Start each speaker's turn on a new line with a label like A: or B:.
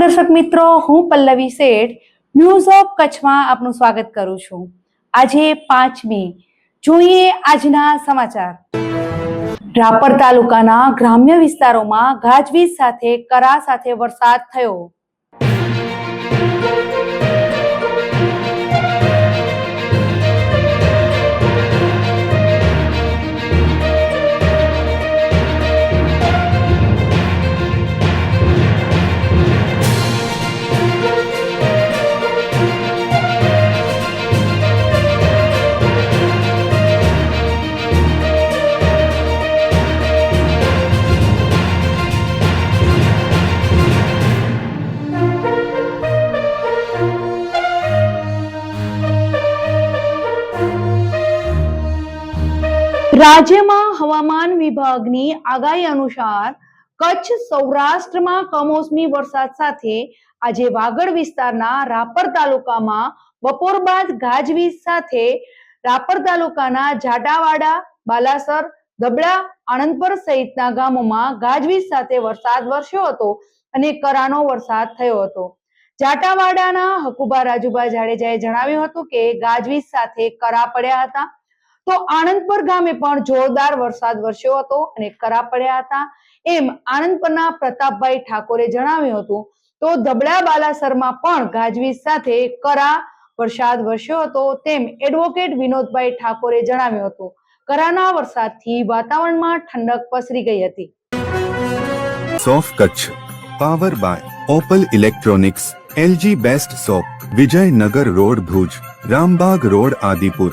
A: દર્શક મિત્રો, હું પલ્લવી શેઠ ન્યૂઝ ઓફ કચ્છમાં આપનું સ્વાગત કરું છું. આજે પાંચમી, જોઈએ આજના સમાચાર. રાપર તાલુકાના ગ્રામ્ય વિસ્તારોમાં ગાજવીજ સાથે કરા સાથે વરસાદ થયો. રાજ્યમાં હવામાન વિભાગની આગાહી અનુસાર કચ્છ સૌરાષ્ટ્રમાં કમોસમી વરસાદ સાથે આજે વાગડ વિસ્તારના રાપર તાલુકામાં બપોર બાદ ગાજવીજ સાથે રાપર તાલુકાના જાટાવાડા બાલાસર દબડા આણંદપર સહિતના ગામોમાં ગાજવીજ સાથે વરસાદ વરસ્યો હતો અને કરાનો વરસાદ થયો હતો. જાટાવાડાના હકુબા રાજુબા જાડેજાએ જણાવ્યું હતું કે ગાજવીજ સાથે કરા પડ્યા હતા. તો આણંદપર ગામે પણ જોરદાર વરસાદ વરસ્યો હતો અને કરા પડ્યા હતા. એમ આણંદપરના પ્રતાપભાઈ ઠાકોરે જણાવ્યું હતું, તો ધબળા બાલાસરમાં પણ ગાજવીજ સાથે કરા વરસાદ વરસ્યો હતો. તેમ એડવોકેટ વિનોદભાઈ ઠાકોરે જણાવ્યું હતું, કરાના વરસાદથી વાતાવરણમાં ઠંડક પસરી ગઈ હતી.
B: સોફ Kutch, power by Opal electronics, LG best shop Vijaynagar road Bhuj, Rambaug road Adipur.